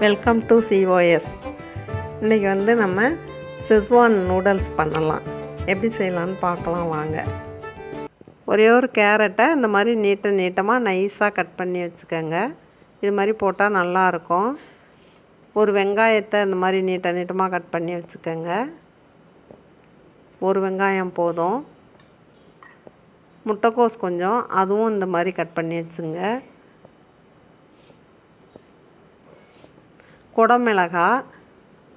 Welcome to COS இன்றைக்கி வந்து நம்ம சிஸ்வான் நூடுல்ஸ் பண்ணலாம். எப்படி செய்யலான்னு பார்க்கலாம் வாங்க. ஒரே ஒரு கேரட்டை இந்த மாதிரி நீட்ட நீட்டமாக நைஸாக கட் பண்ணி வச்சுக்கோங்க. இது மாதிரி போட்டால் நல்லாயிருக்கும் ஒரு வெங்காயத்தை இந்த மாதிரி நீட்ட நீட்டமாக கட் பண்ணி வச்சுக்கோங்க. ஒரு வெங்காயம் போதும். முட்டைக்கோஸ் கொஞ்சம் அதுவும் இந்த மாதிரி கட் பண்ணி வச்சுங்க. குடமிளகா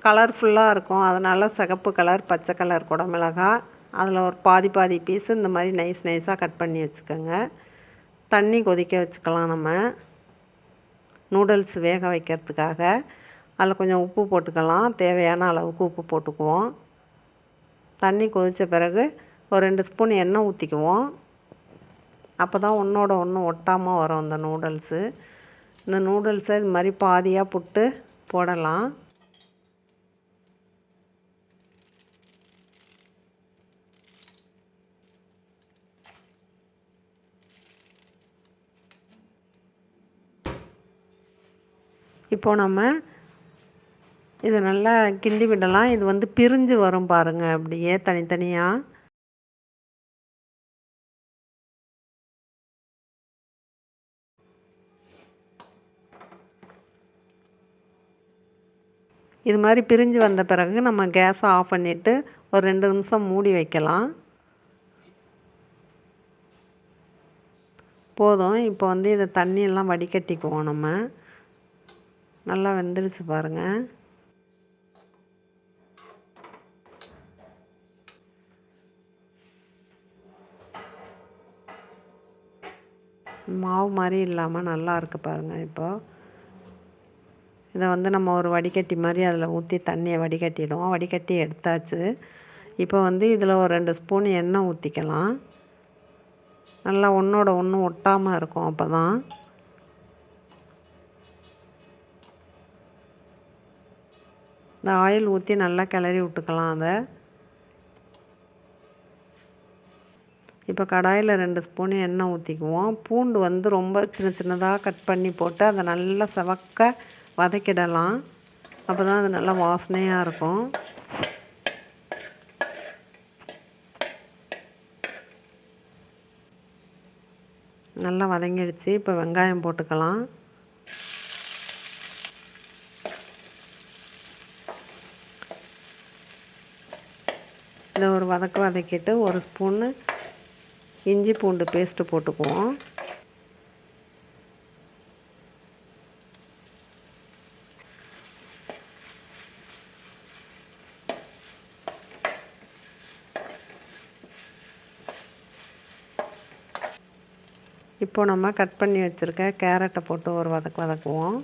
கலர்ஃபுல்லாக இருக்கும். அதனால் சிகப்பு கலர் பச்சை கலர் குடமிளகா. அதில் ஒரு பாதி பாதி பீஸ் இந்த மாதிரி நைஸ் நைஸாக கட் பண்ணி வச்சுக்கோங்க. தண்ணி கொதிக்க வச்சுக்கலாம் நம்ம. நூடுல்ஸ் வேக வைக்கிறதுக்காக. அதில் கொஞ்சம் உப்பு போட்டுக்கலாம். தேவையான அளவுக்கு உப்பு போட்டுக்குவோம். தண்ணி கொதித்த பிறகு ஒரு ரெண்டு ஸ்பூன் எண்ணெய் ஊற்றிக்குவோம் அப்போ தான் ஒன்றோட ஒன்று ஒட்டாமல் வரும் இந்த நூடுல்ஸு இந்த நூடுல்ஸை இது மாதிரி பாதியாக புட்டு போடலாம். இப்போ நம்ம இதை நல்லா கிண்டி விடலாம். இது வந்து பிரிஞ்சு வரும் பாருங்கள் அப்படியே தனித்தனியாக இது மாதிரி பிரிஞ்சு வந்த பிறகு நம்ம கேஸை ஆஃப் பண்ணிவிட்டு ஒரு ரெண்டு நிமிஷம் மூடி வைக்கலாம். போதும். இப்போ வந்து இதை தண்ணியெல்லாம் வடிகட்டிக்குவோம் நம்ம. நல்லா வெந்துடுச்சு பாருங்கள் மாவு மாதிரி இல்லாமல் நல்லா இருக்குது பாருங்கள் இப்போது இதை வந்து நம்ம ஒரு வடிகட்டி மாதிரி அதில் ஊற்றி தண்ணியை வடிகட்டிடுவோம். வடிகட்டி எடுத்தாச்சு. இப்போ வந்து இதில் ஒரு ரெண்டு ஸ்பூன் எண்ணெய் ஊற்றிக்கலாம். நல்லா ஒன்றோட ஒன்று ஒட்டாமல் இருக்கும் அப்போ தான் இந்த ஆயில் ஊற்றி நல்லா கிளறி விட்டுக்கலாம் அதை. இப்போ கடாயில் ரெண்டு ஸ்பூன் எண்ணெய் ஊற்றிக்குவோம். பூண்டு வந்து ரொம்ப சின்ன சின்னதாக கட் பண்ணி போட்டு அதை நல்லா செவக்க வதக்கிடலாம். அப்போ தான் அது நல்லா வாசனையாக இருக்கும். நல்லா வதங்கிடுச்சு. இப்போ வெங்காயம் போட்டுக்கலாம். இதை ஒரு வதக்க வதக்கிட்டு ஒரு ஸ்பூன்னு இஞ்சி பூண்டு பேஸ்ட்டு போட்டுக்குவோம். இப்போ நம்ம கட் பண்ணி வச்சுருக்க கேரட்டை போட்டு ஒரு வதக்கு வதக்குவோம்.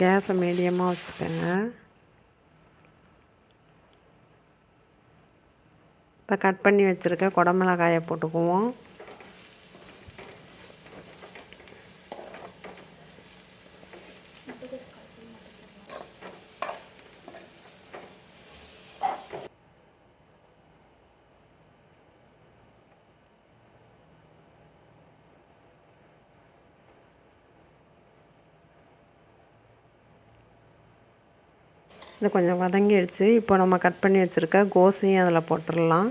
கேஸை மீடியமாக வச்சுக்கோங்க. இப்போ கட் பண்ணி வச்சுருக்க குடமிளகாயை போட்டுக்குவோம். இது கொஞ்சம் வதங்கிடுச்சு. இப்போ நம்ம கட் பண்ணி வச்சுருக்க கோசையும் அதில் போட்டுடலாம்.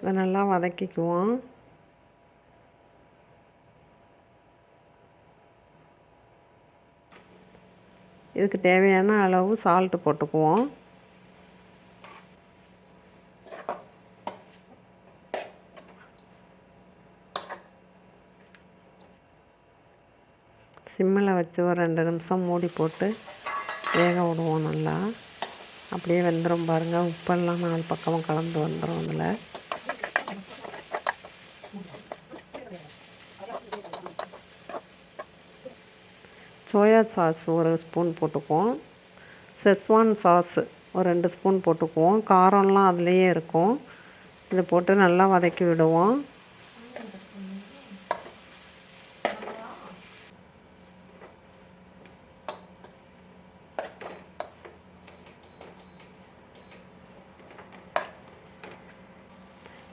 இதை நல்லா வதக்கிக்குவோம். இதுக்கு தேவையான அளவு சால்ட்டு போட்டுக்குவோம். சிம்மில் வச்சு ஒரு ரெண்டு நிமிஷம் மூடி போட்டு வேக விடுவோம் நல்லா. அப்படியே வெந்துடும் பாருங்கள் உப்பெல்லாம் நாலு பக்கமும் கலந்து வந்துடும் அதில். சோயா சாஸ் ஒரு ஸ்பூன் போட்டுக்குவோம். செஸ்வான் சாஸ் ஒரு ரெண்டு ஸ்பூன் போட்டுக்குவோம். காரம்லாம் அதுலேயே இருக்கும். இதை போட்டு நல்லா வதக்கி விடுவோம்.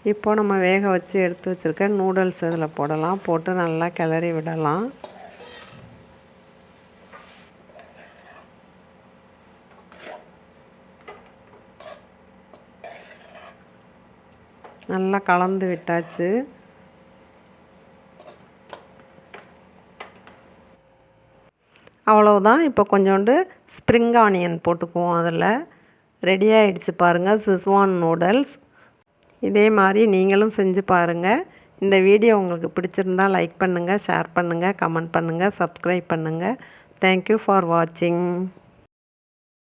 இப்போது நம்ம வேக வச்சு எடுத்து வச்சுருக்க நூடுல்ஸ் இதில் போடலாம். போட்டு நல்லா கிளறி விடலாம். நல்லா கலந்து விட்டாச்சு. அவ்வளவுதான். இப்போ கொஞ்சோண்டு ஸ்ப்ரிங் ஆனியன் போட்டுக்குவோம் அதில். ரெடி ஆகிடுச்சு பாருங்கள் சிஸ்வான் நூடுல்ஸ் இதே மாதிரி நீங்களும் செஞ்சு பாருங்கள் இந்த வீடியோ உங்களுக்கு பிடிச்சிருந்தா லைக் பண்ணுங்கள் ஷேர் பண்ணுங்கள் கமெண்ட் பண்ணுங்கள் சப்ஸ்கிரைப் பண்ணுங்கள் தேங்க்யூ ஃபார் வாட்சிங்